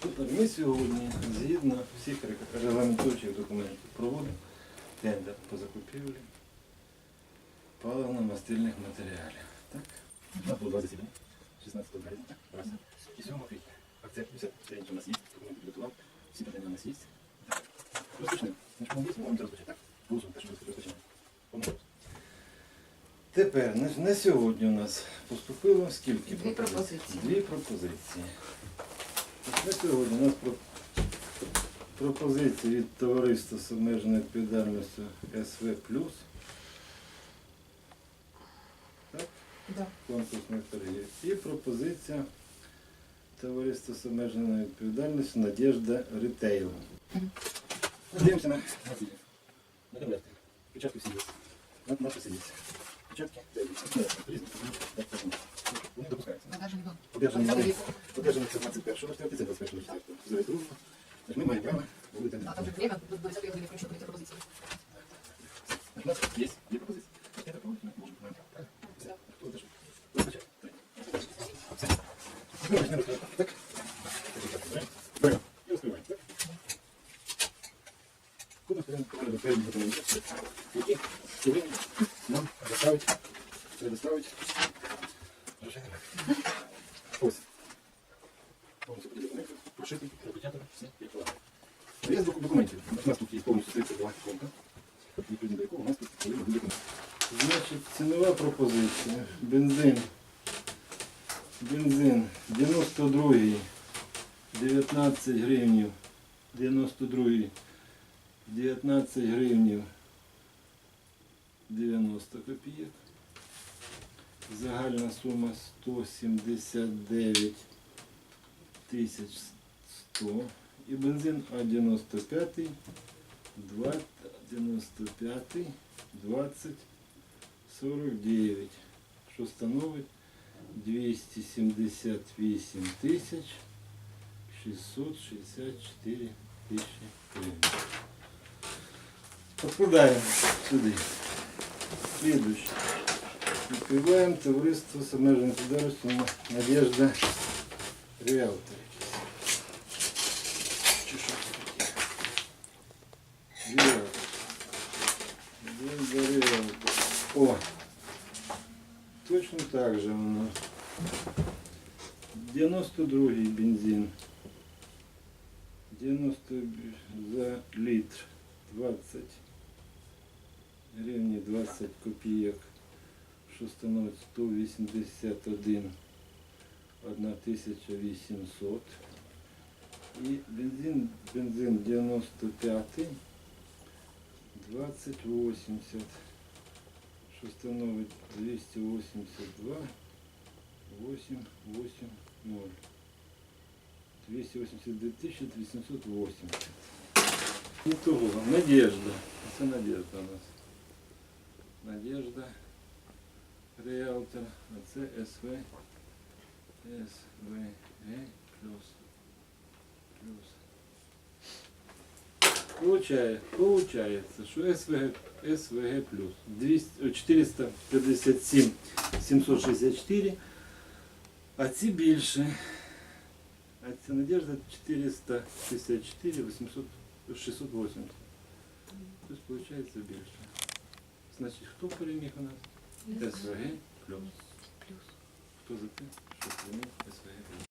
Тепер ми сьогодні, згідно всіх ре- регламентуючих документів, проводимо тендер по закупівлі паливно-мастильних матеріалів. Так? У нас було два засідання. 16 березня, раз. І 7 квітня. Акцент, все, все інше у нас є. Документи підготував. Всі питання у нас є. Так. Розпочнемо. Значить, ми можемо розпочати, так? Голосуємо, те, що ми розпочнемо. Тепер на, на сьогодні у нас поступило скільки Дві пропозицій? пропозиції. Дві пропозиції. На сьогодні у нас про, пропозиції від товариства з обмеженою відповідальністю СВ Так? Да. конкурсних торгів. І пропозиція товариства з обмеженою відповідальністю Надежда Рітейл. Дивимося на на ці. На конверти. Печатки всі є. На, наші всі є. Печатки. різні. Вони допускаються. Вам. Одержані Це нами. є. Одержані це 21 четвертий, це 21 четвертий. Зареєстровано. Значить, Ми маємо право говорити А там же время до 20 години включно прийти пропозиції. Значит, у нас есть две пропозиции. Это положено, может, нам так? Все. Кто это? Розпочати. Все. Ну, почнемо розкривати. Так? Беремо. І розкриваємо. Так? Куди беремо порядок перед документів, які сьогодні документи, прошитий, все, як полагає. Без доку- документів. У нас тут є повністю 32 фонда, відповідно до у нас тут повинні документи. Значить, цінова пропозиція. Бензин. Бензин 92 19 гривнів. 92 19 гривнів 90 копійок. Загальна сума 179 тисяч 100. І бензин А95 20, 95 20 49, що становить 278 тисяч 664 тисячі гривень. Откладаємо сюди. Слідуюче. Відкриваємо товариство з обмеженою відповідальністю Надежда Реалтор. О! Точно так же воно. 92 бензин. 90 за литр. 20 гривні 20 копійок. Що становить 181 1800. І бензин, бензин 95 2080 що становить 282 8 8 0 282 тисячі 880 І того, Надежда. Це Надежда у нас. Надежда Реалтор, а це СВ СВГ плюс. Плюс. Получає, получается, что СВГ, СВГ плюс 200, о, 457 764, а ці більше. А ця Надежда 464 800, 680. Тобто получается більше. Значить, хто переміг у нас? СВГ плюс. Плюс. Хто за те, що переміг СВГ плюс?